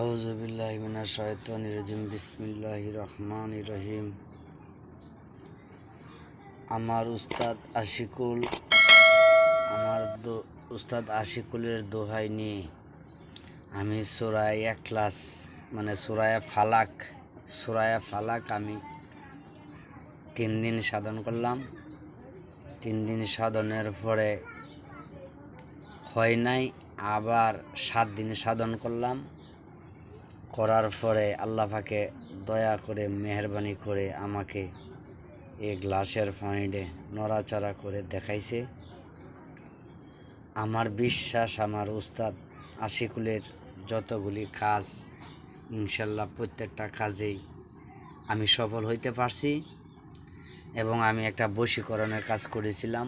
আউজুবিল্লাহিমিনা শয়তান রাজিম। বিসমিল্লাহ রহমান রহিম। আমার উস্তাদ আশিকুল, আমার উস্তাদ আশিকুলের দোহাই নিয়ে আমি সুরায়া ক্লাস মানে সুরায়া ফালাক সুরায়া ফালাক আমি তিন দিন সাধন করলাম। তিন দিন সাধনের পরে হয় নাই, আবার সাত দিন সাধন করলাম। করার পরে আল্লাহ পাকে দয়া করে, মেহরবানি করে আমাকে এই গ্লাসের পানিতে নড়াচড়া করে দেখাইছে। আমার বিশ্বাস, আমার উস্তাদ আশিকুলের যতগুলি কাজ, ইনশাল্লাহ প্রত্যেকটা কাজেই আমি সফল হইতে পারছি এবং আমি একটা বশীকরণের কাজ করেছিলাম।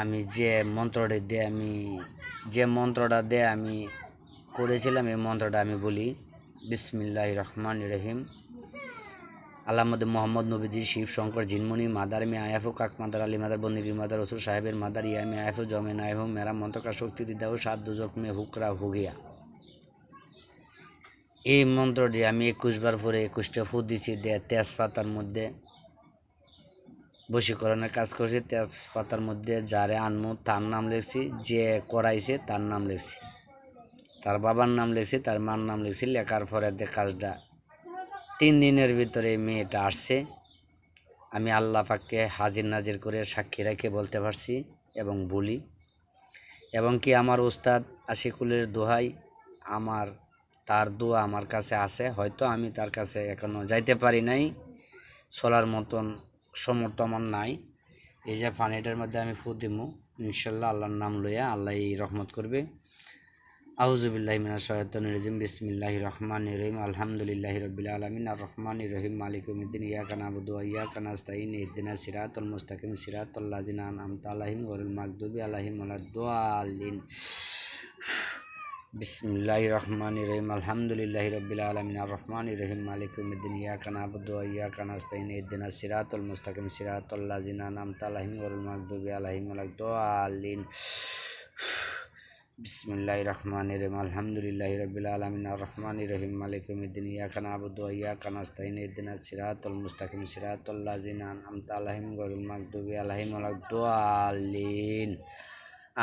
আমি যে মন্ত্রটি দিয়ে আমি যে মন্ত্রটা দিয়ে আমি করেছিলাম, এই মন্ত্রটা আমি বলি বিসমিল্লাহ রহমান রহিম। আলামদ মোহাম্মদ, নবীজি, শিব, শঙ্কর, জিনমণি, মাদার, মে আয়াফু, কাক মাদার, আলী মাদার বন্দিগির মাদার, রসুল সাহেবের মাদার ইয়া মে আয়াফু জমে নায়হু, মেরা মন্ত্রকা শক্তি দিদাহু সাত দুজক মে হুকরা হুগিয়া এই মন্ত্রটি আমি একুশবার পরে একুশটা ফু দিছি, দিয়ে তেজপাতার মধ্যে। বশীকরণের কাজ করছি, তেজপাতার মধ্যে যারে আনমু, তার নাম লিখছি, যে করাইছে তার নাম লিখছি। তার বাবার নাম লিখছি, তার মার নাম লিখছি, লেখার পরে কাজটা, তিন দিনের ভিতরে মেয়েটা আসছে। আমি আল্লাহ পাককে হাজির নাজির করে সাক্ষী রেখে বলতে পারছি এবং বলি। এবং কি আমার উস্তাদ আশিকুলের দোহাই আমার, তার দোয়া আমার কাছে আছে, হয়তো আমি তার কাছে এখনও যাইতে পারি নাই। চলার মতন সমর্থ আমার নাই। এই যে পানিটার মধ্যে আমি ফু দিমু। ইনশাল্লাহ আল্লাহর নাম লইয়া আল্লাহ রহমত করবে। আউজুবিল্লাহ মিনা সৈয়দন রজিম। বিসমিল্লাহ রহমান রহিম। আলহামদুলিল্লাহ রবিল আলমিন। আর রহমান রহিম। মালিক উমিদ্দিন ইয়া কানা আবুদু ইয়া কানা আস্তাইন ইদ্দিনা সিরাতুল মুস্তাকিম। সিরাতুল্লাহ জিনা আনআমতা আলাইহিম। ওয়াল মাগদুবি আলাইহিম। ওয়ালাদ-দাল্লিন বিসমিল্লাহ রহমান রহিম আলহামদুলিল্লাহ রবিল আলমিন। রহমান রহিম মালিক উমিদ্দিন ইয়া কানা আবুদু ইয়া কানা আস্তাইন ইদ্দিনা সিরাতুল মুস্তাকিম। সিরাতুল্লাহ জিনা আনআমতা আলাইহিম ওয়াল মাগদুবি আলাইহিম ওয়ালাদ-দাল্লিন বিসমিল্লাহ রহমান রহিম আলহামদুলিল্লাহ রবিল আলমিন। রহমান রহিম মালিক উমিদ্দিন ইয়া কানা আবুদু ইয়া কানা আস্তাইন ইদ্দিনা সিরাতুল মুস্তাকিম। সিরাতুল্লাহ জিনা আনআমতা আলাইহিম ওয়াল মাগদুবি আলাইহিম ওয়ালাদ-দাল্লিন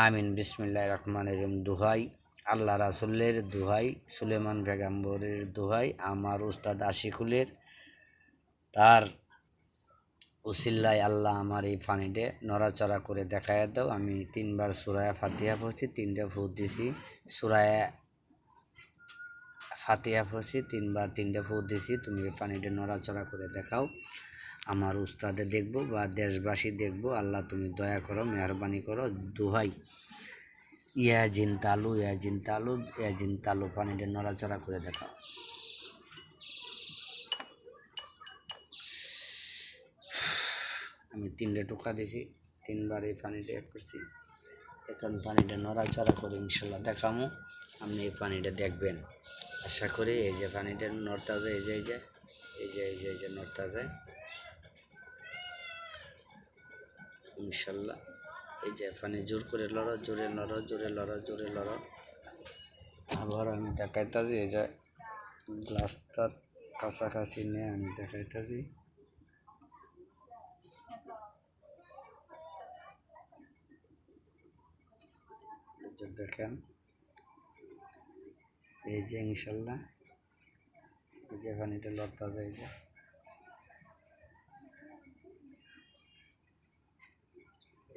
আমিন। বিসমিল্লাহ রহমান রহিম দুহাই। আল্লাহ রাসুলের দুহাই, সুলেমান পেগাম্বরের দুহাই, আমার উস্তাদ আশিকুলের তার উসিল্লায় আল্লাহ আমার এই পানিতে নড়াচড়া করে দেখায় দাও। আমি তিনবার সুরায়া ফাতিহা পড়ছি, তিনটে ফুট দিছি। সুরায়া ফাতিহা পড়ছি, তিনবার তিনটে ফুট দিছি। তুমি এই পানিতে নড়াচড়া করে দেখাও। আমার উস্তাদে দেখব বা দেশবাসী দেখব। আল্লাহ তুমি দয়া করো, মেহরবানি করো, দুহাই। ইয়া জিন তালু ইয়া জিন তালু ইয়া জিন তালু পানিতে নড়াচড়া করে দেখাও। আমি তিনটে টোকা দিছি, তিনবার এই পানিটা করছি। এখন পানিটা নড়াচড়া করে ইনশাল্লাহ দেখামো, আপনি এই পানিটা দেখবেন। আশা করি এই যে পানিটা নড়তা যায়, এই যে এই যে এই যে এই যে এই যে নড়তা যায়। ইনশাল্লাহ। এই যে পানি জোর করে লড়ো, জোরে লড়ো জোরে লড়ো জোরে লড়ো। আবার আমি দেখাইতাছি, এই যে গ্লাসটার কাছাকাছি নিয়ে আমি দেখাইতাছি। দেখেন, এই যে ইনশাল্লাহ। এই যে পানিটা লড়তা যায় এই যে।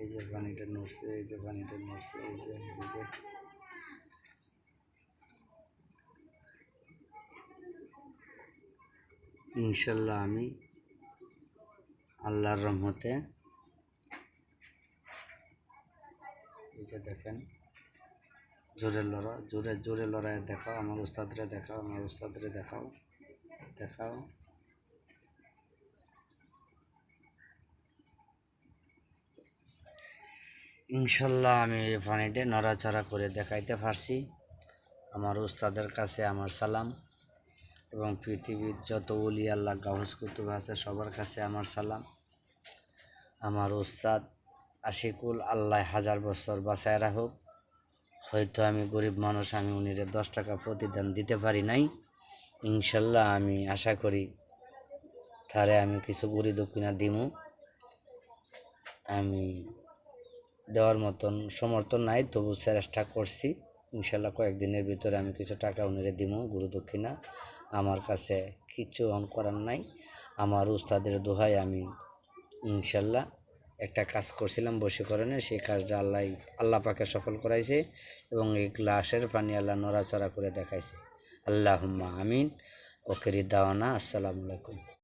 এই যে পানিটা নড়ছে, এই যে পানিটা নড়ছে, এই যে এই যে। ইনশাল্লাহ আমি আল্লাহর রহমতে এই যে দেখেন, জোরে লড়ো, জোরে জোরে লড়াই দেখাও, আমার উস্তাদরে দেখাও, আমার উস্তাদরে দেখাও দেখাও। ইনশাল্লাহ আমি এই পানিতে নড়াচড়া করে দেখাইতে পারছি। আমার উস্তাদের কাছে আমার সালাম এবং পৃথিবীর যত উলি আল্লাহ গাহস কুতুব আছে, সবার কাছে আমার সালাম। আমার উস্তাদ আশিকুল আল্লাহ হাজার বছর বাঁচায় রাখুক। হয়তো আমি গরিব মানুষ, আমি উনিরে দশ টাকা প্রতিদান দিতে পারি নাই। ইনশাল্লাহ আমি আশা করি তারে আমি কিছু গরিব দক্ষিণা দিমু। আমি দেওয়ার মতন সমর্থন নাই, তবু চেষ্টা করছি। ইনশাল্লাহ কয়েকদিনের ভিতরে আমি কিছু টাকা উনিরে দিব গুরু দক্ষিণা। আমার কাছে কিছু অন করার নাই। আমার উস্তাদের দোহাই আমি ইনশাল্লাহ একটা কাজ করছিলাম বশীকরণে। সেই কাজটা আল্লাহ আল্লাহ পাকে সফল করাইছে এবং এই গ্লাসের পানি আল্লাহ নড়াচড়া করে দেখাইছে। আল্লাহ আমিন। ওকেরি দাওয়ানা, আসসালামু আলাইকুম।